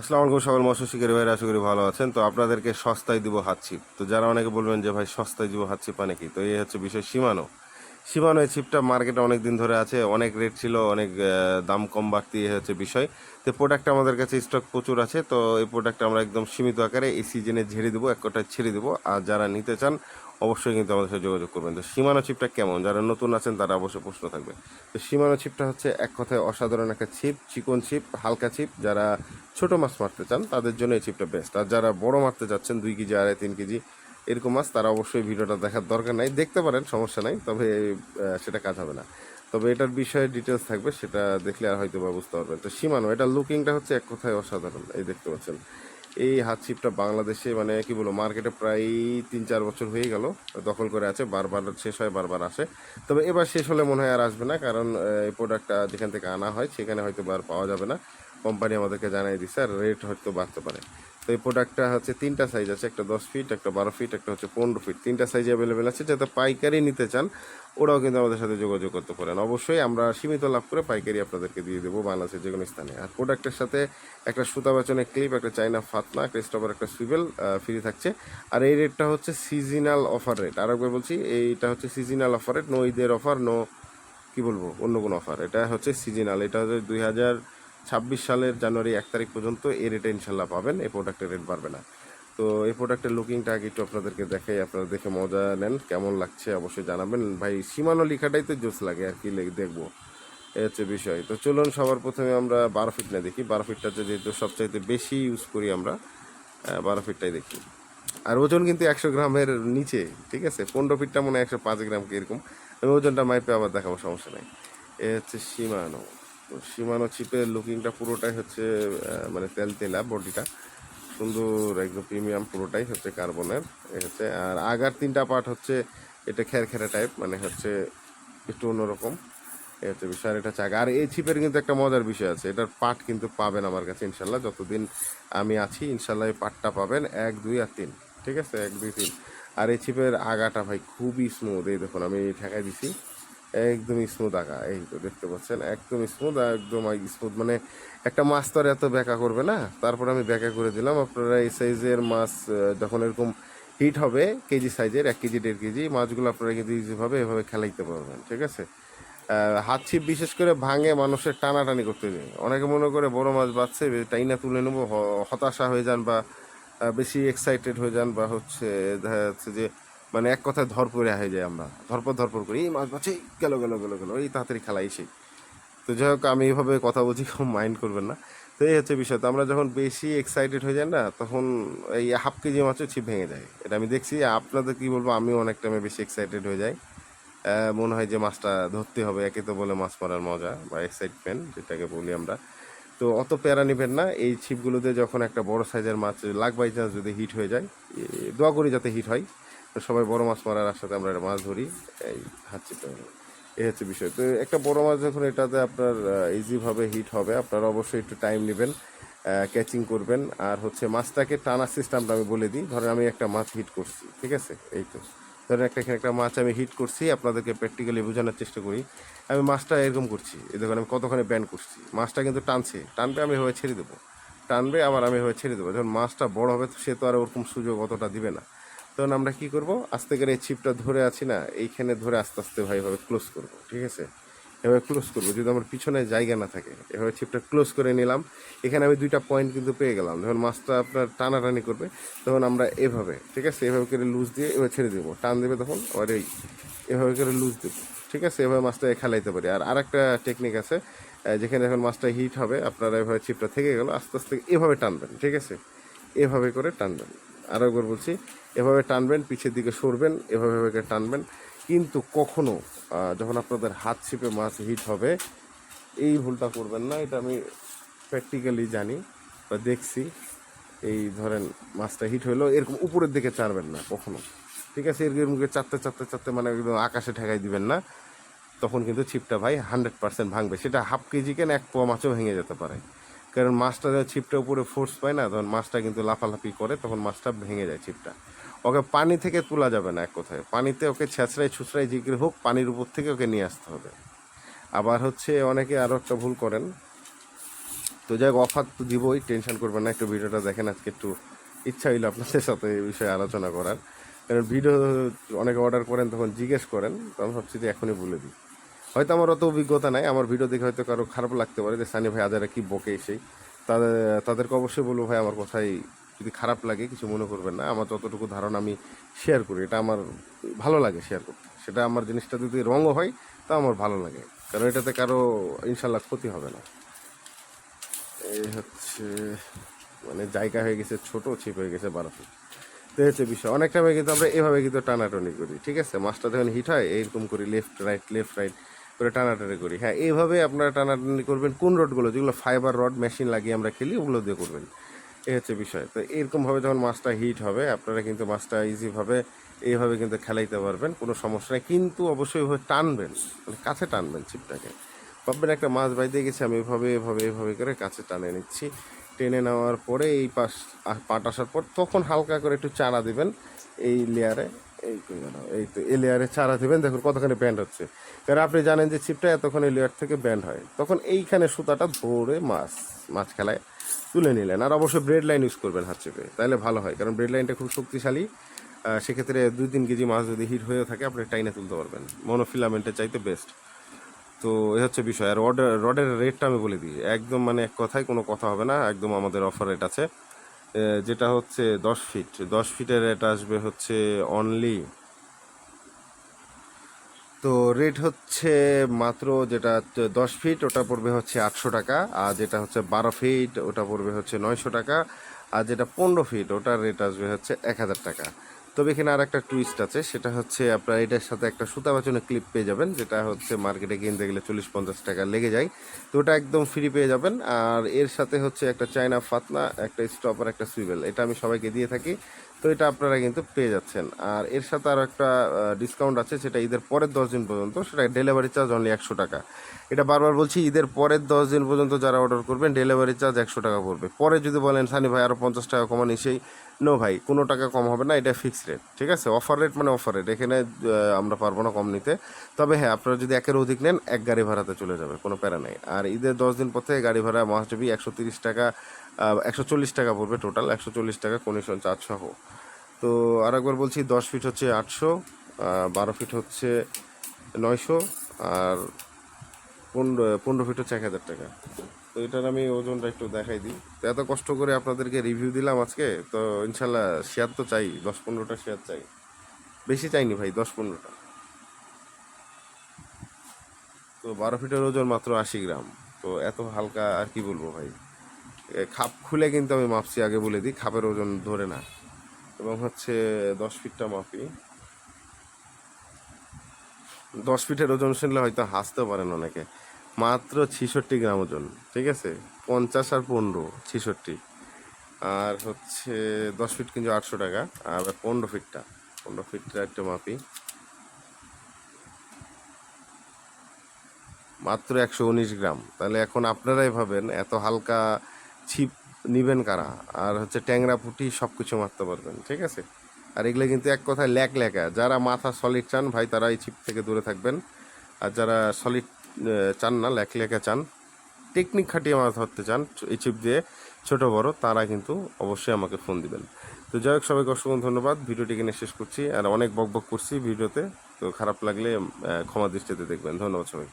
আসসালামু আলাইকুম সকল মৎস্য শিকারী ভাইরা, আশা করি ভালো আছেন। তো আপনাদেরকে সস্তায় দিব হাত ছিপ তো যারা অনেকে বলবেন যে ভাই সস্তায় দিব হাত ছিপ মানে কি? তো এই হচ্ছে বিষয় সীমানো। সীমানো এই ছিপটা মার্কেটে অনেক দিন ধরে আছে, অনেক রেট ছিল, অনেক দাম কম বাড়তি, এই হচ্ছে বিষয়। তো প্রোডাক্ট আমাদের কাছে স্টক প্রচুর আছে, তো এই প্রোডাক্ট আমরা একদম সীমিত আকারে এই সিজনে ঝেড়ে দেবো, এক কটায় ছেড়ে দেবো। আর যারা নিতে চান অবশ্যই কিন্তু আমাদের সাথে যোগাযোগ করবেন। তো সীমানো ছিপটা কেমন? যারা নতুন আছেন, তারা অবশ্যই প্রশ্ন থাকবে। তো সীমানো ছিপটা হচ্ছে এক কথায় অসাধারণ একটা ছিপ, চিকন ছিপ, হালকা ছিপ। যারা ছোট মাছ মারতে চান, তাদের জন্য এই ছিপটা বেস্ট আর যারা বড় মারতে চাচ্ছেন দুই কেজি, আড়াই, তিন কেজি, এরকম মাছ, তারা অবশ্যই ভিডিওটা দেখার দরকার নাই। দেখতে পারেন, সমস্যা নাই, তবে সেটা কাজ হবে না। তবে এটার বিষয়ে ডিটেলস থাকবে, সেটা দেখলে আর হয়তো বা বুঝতে পারবেন। তো সীমানো এটা লুকিংটা হচ্ছে এক কথায় অসাধারণ, এই দেখতে পাচ্ছেন। এই হাত ছিপটা বাংলাদেশে মানে কি বলব, মার্কেটে প্রায় তিন চার বছর হয়ে গেল, দখল করে আছে, বারবার শেষ হয়, বারবার আসে। তবে এবার শেষ হলে মনে হয় আর আসবে না, কারণ এই প্রোডাক্টটা যেখান থেকে আনা হয়, সেখানে হয়তো আর পাওয়া যাবে না। কোম্পানি আমাদেরকে জানাই দিচ্ছে আর রেট হয়তো বাড়তে পারে। তো এই প্রোডাক্টটা হচ্ছে তিনটা সাইজ আছে, একটা দশ ফিট একটা বারো ফিট একটা হচ্ছে পনেরো ফিট তিনটা সাইজ অ্যাভেলেবেল আছে, যাতে পাইকারি নিতে চান। ওরাও কিন্তু আমাদের সাথে যোগাযোগ করতে পারেন। অবশ্যই আমরা সীমিত লাভ করে পাইকারি আপনাদেরকে দিয়ে দেবো বাংলাদেশের যে কোনো স্থানে। আর প্রোডাক্টের সাথে একটা সুতা বাচনের ক্লিপ একটা চাইনা ফাতনা, একটা স্টপার একটা সুইবেল ফ্রি থাকছে। আর এই রেটটা হচ্ছে সিজনাল অফার রেট আর একবার বলছি, এইটা হচ্ছে সিজনাল অফার রেট নো ঈদের অফার নো কী বলব, অন্য কোনো অফার এটা হচ্ছে সিজনাল এটা হচ্ছে দুই হাজার ছাব্বিশ সালের জানুয়ারি এক তারিখ পর্যন্ত এই রেটে ইনশাল্লাহ পাবেন, এই প্রোডাক্টের রেট বাড়বে না। তো এই প্রোডাক্টের লুকিংটা আগে একটু আপনাদেরকে দেখাই, আপনারা দেখে মজা নেন, কেমন লাগছে অবশ্যই জানাবেন। ভাই, সীমানো লেখাটাই তো জোস লাগে আর কি দেখব। এই হচ্ছে বিষয়। তো চলুন, সবার প্রথমে আমরা বারো ফিট না দেখি। বারো ফিটটাতে যেহেতু সবচাইতে বেশি ইউজ করি আমরা বারো ফিটটাই দেখি। আর ওজন কিন্তু একশো গ্রামের নিচে, ঠিক আছে? পনেরো ফিটটা মনে হয় একশো পাঁচ গ্রাম কি এরকম। আমি ওজনটা মাইপে আবার দেখাবো, সমস্যা নেই। এ হচ্ছে সীমানো। তো সীমানো চিপের লুকিংটা পুরোটাই হচ্ছে মানে তেল তেলা বডিটা। সুন্দর একদম প্রিমিয়াম পুরোটাই হচ্ছে কার্বনের হচ্ছে। আর আগার তিনটা পার্ট হচ্ছে এটা খের খেরা টাইপ মানে হচ্ছে একটু অন্যরকম। এই হচ্ছে বিষয় এটা চাক। আর এই ছিপের কিন্তু একটা মজার বিষয় আছে, এটার পাট কিন্তু পাবেন আমার কাছে, ইনশাল্লাহ। যতদিন আমি আছি, ইনশাল্লাহ এই পাটটা পাবেন এক, দুই আর তিন, ঠিক আছে? এক, দুই, তিন। আর এই ছিপের আগাটা ভাই খুবই স্মুথ এই দেখুন, আমি ঠেকাই দিছি। একদম স্মুথ আঁকা, এই তো দেখতে পাচ্ছেন, একদম স্মুথ একদম স্মুথ মানে একটা মাছ তো আর এত ব্যাকা করবে না? তারপর আমি ব্যাকা করে দিলাম, আপনারা এই সাইজের মাছ যখন এরকম হিট হবে, কেজি সাইজের এক কেজি, দেড় কেজি, মাছগুলো আপনারা কিন্তু ইজিভাবে এভাবে খেলাইতে পারবেন, ঠিক আছে? হাত ছিপ বিশেষ করে ভাঙে মানুষের টানাটানি করতে যায় অনেকে মনে করে বড় মাছ বাঁচছে টাইনা তুলে নেব হতাশা হয়ে যান বা বেশি এক্সাইটেড হয়ে যান বা হচ্ছে, দেখা যাচ্ছে যে মানে এক কথায় ধরপড়ে হয়ে যায় আমরা। ধরপর ধরপর করি, এই মাছ বাঁচে, গেলো গেলো গেলো গেলো, এই তাড়াতাড়ি খেলাই সেই তো যাই হোক, আমি এইভাবে কথা বলছি খুব মাইন্ড করবেন না। তো এই হচ্ছে বিষয়, তো আমরা যখন বেশি এক্সাইটেড হয়ে যাই না, তখন এই হাফ কেজি মাছও ছিপ ভেঙে যায়। এটা আমি দেখছি, আপনাদের কি বলব, আমিও অনেক টাইমে বেশি এক্সাইটেড হয়ে যাই। মনে হয় যে মাছটা ধরতে হবে, একে তো বলে মাছ মারার মজা বা এক্সাইটমেন্ট যেটাকে বলি আমরা। তো অত প্যারা নেবেন না, এই ছিপগুলোতে যখন একটা বড় সাইজের মাছ, লাখ বাই চান্স যদি হিট হয়ে যায় দোয়া করি যাতে হিট হয়। সবাই বড় মাছ মারার আসাতে আমরা এটা মাছ ধরি। এই হাত চিপে এই হচ্ছে বিষয়। তো একটা বড় মাছ যখন এটাতে আপনার ইজিভাবে হিট হবে, আপনারা অবশ্যই একটু টাইম নেবেন ক্যাচিং করবেন। আর হচ্ছে মাছটাকে টানার সিস্টেমটা আমি বলে দিই। ধরেন আমি একটা মাছ হিট করছি, ঠিক আছে? এই তো। ধরেন একটা এখানে একটা মাছ আমি হিট করছি, আপনাদেরকে প্র্যাকটিক্যালি বোঝানোর চেষ্টা করি। আমি মাছটা এরকম করছি, এই দেখুন আমি কতখানি ব্যান করছি। মাছটা কিন্তু টানছে, টানবে আমি হয়ে ছেড়ে দেবো। টানবে, আবার আমি হয়ে ছেড়ে দেবো। যখন মাছটা বড় হবে তো সে তো আর ওরকম সুযোগ অতটা দিবে না। তখন আমরা কি করব? আস্তে করে এই ছিপটা ধরে আছি না, এইখানে ধরে আস্তে আস্তে ভাই এভাবে ক্লোজ করব, ঠিক আছে? এভাবে ক্লোজ করব, যদি আমার পিছনে জায়গা না থাকে, এভাবে ছিপটা ক্লোজ করে নিলাম। এখানে আমি দুইটা পয়েন্ট কিন্তু পেয়ে গেলাম। যখন মাছটা আপনার টানাটানি করবে, তখন আমরা এভাবে, ঠিক আছে? এভাবে করে লুজ দিয়ে এভাবে ছেড়ে দেবো। টান দেবে তখন, আবার এই, এভাবে করে লুজ দেবো, ঠিক আছে? এভাবে মাছটা খেলাইতে পারি। আর আরেকটা টেকনিক আছে যেখানে যখন মাছটা হিট হবে, আপনারা এভাবে ছিপটা থেকে গেল, আস্তে আস্তে এভাবে টানবেন, ঠিক আছে? এভাবে করে টানবেন। আরও একবার বলছি, এভাবে টানবেন পিছের দিকে সরবেন, এভাবে এভাবে টানবেন। কিন্তু কখনো যখন আপনাদের হাত ছিপে মাছ হিট হবে, এই ভুলটা করবেন না, এটা আমি প্র্যাকটিক্যালি জানি বা দেখছি। এই ধরেন মাছটা হিট হলো, এরকম উপরের দিকে চারবেন না কখনো। ঠিক আছে? এরকম করে চারতে চারতে চারতে মানে একদম আকাশে ঠেকাই দিবেন না। তখন কিন্তু ছিপটা ভাই হান্ড্রেড পার্সেন্ট ভাঙবে। সেটা হাফ কেজি কেন, এক পোয়া মাছও ভেঙে যেতে পারে। কারণ মাছটা যখন ছিপটা উপরে ফোর্স পায় না, তখন মাছটা কিন্তু লাফালাফি করে, তখন মাছটা ভেঙে যায় ছিপটা। ওকে পানি থেকে তোলা যাবে না এক কথায়। পানিতে ওকে ছেঁচড়াই ছুচড়াই জিগরে হোক, পানির উপর থেকে ওকে নিয়ে আসতে হবে। আবার হচ্ছে অনেকে আরও একটা ভুল করেন। তো যাই অফার তো দিবই, টেনশন করবেন না, একটু ভিডিওটা দেখেন, আজকে একটু ইচ্ছা হইল আপনাদের সাথে এই বিষয়ে আলোচনা করার। কারণ ভিডিও অনেকে অর্ডার করেন, তখন জিজ্ঞেস করেন, তখন ভাবছি যে এখনই বলে দিই। হয়তো আমার অত অভিজ্ঞতা নাই, আমার ভিডিও দেখে হয়তো কারও খারাপ লাগতে পারে যে সানি ভাই আজারা কি বকে সেই। তাদের, তাদেরকে অবশ্যই বলব ভাই, আমার কথাই যদি খারাপ লাগে, কিছু মনে করবেন না। আমার যতটুকু ধারণা আমি শেয়ার করি, এটা আমার ভালো লাগে শেয়ার করতে। সেটা আমার জিনিসটা যদি রঙও হয়, তা আমার ভালো লাগে। কারণ এটাতে কারও ইনশাল্লাহ ক্ষতি হবে না। এই হচ্ছে মানে জায়গা হয়ে গেছে ছোট, ছিপ হয়ে গেছে বারো ফিট। তো হচ্ছে বিষয়। অনেক টাইমে কিন্তু আমরা এভাবে কিন্তু টানাটানি করি, ঠিক আছে? মাছটা যখন হিট হয়, এইরকম করি লেফট রাইট লেফট রাইট করে টানাটানি করি। হ্যাঁ এইভাবে আপনারা টানাটানি করবেন। কোন রডগুলো? যেগুলো ফাইবার রড মেশিন লাগিয়ে আমরা খেলি, ওগুলো দিয়ে করবেন। এই হচ্ছে বিষয়। তো এরকমভাবে যখন মাছটা হিট হবে, আপনারা কিন্তু মাছটা ইজিভাবে এইভাবে কিন্তু খেলাইতে পারবেন, কোনো সমস্যা নেই। কিন্তু অবশ্যই এভাবে টানবেন মানে কাছে টানবেন ছিপটাকে। ভাববেন একটা মাছ বাইতে গেছে, আমি এভাবে এভাবে এভাবে করে কাছে টানে নিচ্ছি। টেনে নেওয়ার পরে এই পাশ পাট আসার পর তখন হালকা করে একটু চারা দেবেন এই লেয়ারে এই কই এই তো লেয়ারে চারা দিবেন, দেখুন কতখানি ব্যান্ড হচ্ছে। কারণ আপনি জানেন যে ছিপটা এতক্ষণ এই লেয়ার থেকে ব্যান্ড হয়। তখন এইখানে সুতাটা ধরে মাছ মাছ খেলায় তুলে নিলেন। আর অবশ্যই ব্রেড লাইন ইউজ করবেন হাত চেপে তাহলে ভালো হয়। কারণ ব্রেড লাইনটা খুব শক্তিশালী। সেক্ষেত্রে দুই তিন কেজি মাছ যদি হিট হয়ে থাকে, আপনি টাইনে তুলতে পারবেন। মনোফিলামেন্টের চাইতে বেস্ট তো এ হচ্ছে বিষয়। আর রডের রডের রেটটা আমি বলে দিই। একদম মানে এক কথায় কোনো কথা হবে না। একদম আমাদের অফার রেট আছে। যেটা হচ্ছে দশ ফিট দশ ফিটের রেট আসবে হচ্ছে অনলি তো রেট হচ্ছে মাত্র যেটা দশ ফিট ওটা পড়বে হচ্ছে আটশো টাকা। আর যেটা হচ্ছে বারো ফিট ওটা পড়বে হচ্ছে নয়শো টাকা। আর যেটা পনেরো ফিট ওটার রেট আসবে হচ্ছে এক হাজার টাকা। তবে এখানে আর একটা টুইস্ট আছে, সেটা হচ্ছে আপনার এটার সাথে একটা সুতা বাঁচানো ক্লিপ পেয়ে যাবেন, যেটা হচ্ছে মার্কেটে কিনতে গেলে চল্লিশ পঞ্চাশ টাকা লেগে যায়। তো ওটা একদম ফ্রি পেয়ে যাবেন, আর এর সাথে হচ্ছে একটা চায়না ফাতনা, একটা স্টপ আর একটা সুইবেল এটা আমি সবাইকে দিয়ে থাকি। তো এটা আপনারা কিন্তু পেয়ে যাচ্ছেন। আর এর সাথে আরও একটা ডিসকাউন্ট আছে, সেটা ঈদের পরের দশ দিন পর্যন্ত, সেটা ডেলিভারি চার্জ অনলি একশো টাকা। এটা বারবার বলছি, ঈদের পরের দশ দিন পর্যন্ত যারা অর্ডার করবেন ডেলিভারি চার্জ একশো টাকা পড়বে। পরে যদি বলেন, সানি ভাই আরও পঞ্চাশ টাকা কমান, সেই, নো ভাই, কোনো টাকা কম হবে না, এটা ফিক্সড রেট ঠিক আছে? অফার রেট মানে অফার রেট এখানে আমরা পারব না কম নিতে। তবে হ্যাঁ আপনারা যদি একের অধিক নেন, এক গাড়ি ভাড়াতে চলে যাবে, কোনো প্যারা নেই। আর ঈদের দশ দিন পর থেকে গাড়ি ভাড়া মহাজবি একশো তিরিশ টাকা একশো চল্লিশ টাকা পড়বে টোটাল একশো চল্লিশ টাকা কমিশন চার্জ সহ। তো আর একবার বলছি, দশ ফিট হচ্ছে আটশো বারো ফিট হচ্ছে নয়শো, আর পনেরো পনেরো ফিট হচ্ছে এক হাজার টাকা। তো এটার আমি ওজনটা একটু দেখাই দিই। তো এত কষ্ট করে আপনাদেরকে রিভিউ দিলাম আজকে, তো ইনশাল্লাহ শেয়ার তো চাই, দশ পনেরোটা শেয়ার চাই। বেশি চাইনি ভাই, দশ পনেরোটা। তো বারো ফিটের ওজন মাত্র আশি গ্রাম। তো এত হালকা আর কি বলব ভাই? খাপ খুলে কিন্তু আমি মাপছি, আগে বলে দিই, খাপের ওজন ধরে না। এবং হচ্ছে দশ ফিটটা মাপি। দশ ফিটের ওজন শুনলে হয়তো হাসতে পারেন অনেকে। মাত্র ছিষট্টি গ্রাম ওজন, ঠিক আছে? পঞ্চাশ আর পনেরো, ছিষট্টি। আর হচ্ছে দশ ফিট কিন্তু আটশো টাকা, আর পনেরো ফিটটা পনেরো ফিটটা একটা মাপি। মাত্র একশো উনিশ গ্রাম। তাহলে এখন আপনারাই ভাবেন, এত হালকা ছিপ নিবেন কারা? আর হচ্ছে ট্যাংরা, পুঁটি সব কিছু মারতে পারবেন, ঠিক আছে? আর এগুলো কিন্তু এক কথায় ল্যাক ল্যাকা। যারা মাথা সলিড চান, ভাই, তারা এই ছিপ থেকে দূরে থাকবেন। আর যারা সলিড চান না, ল্যাক ল্যাকা চান টেকনিক খাটিয়ে মাছ ধরতে চান, এই ছিপ দিয়ে ছোট, বড়, তারা কিন্তু অবশ্যই আমাকে ফোন দিবেন। তো যাই হোক, সবাইকে অসংখ্য ধন্যবাদ। ভিডিওটি এখানে শেষ করছি। আর অনেক বক বক করছি ভিডিওতে। তো খারাপ লাগলে ক্ষমা দৃষ্টিতে দেখবেন। ধন্যবাদ সবাই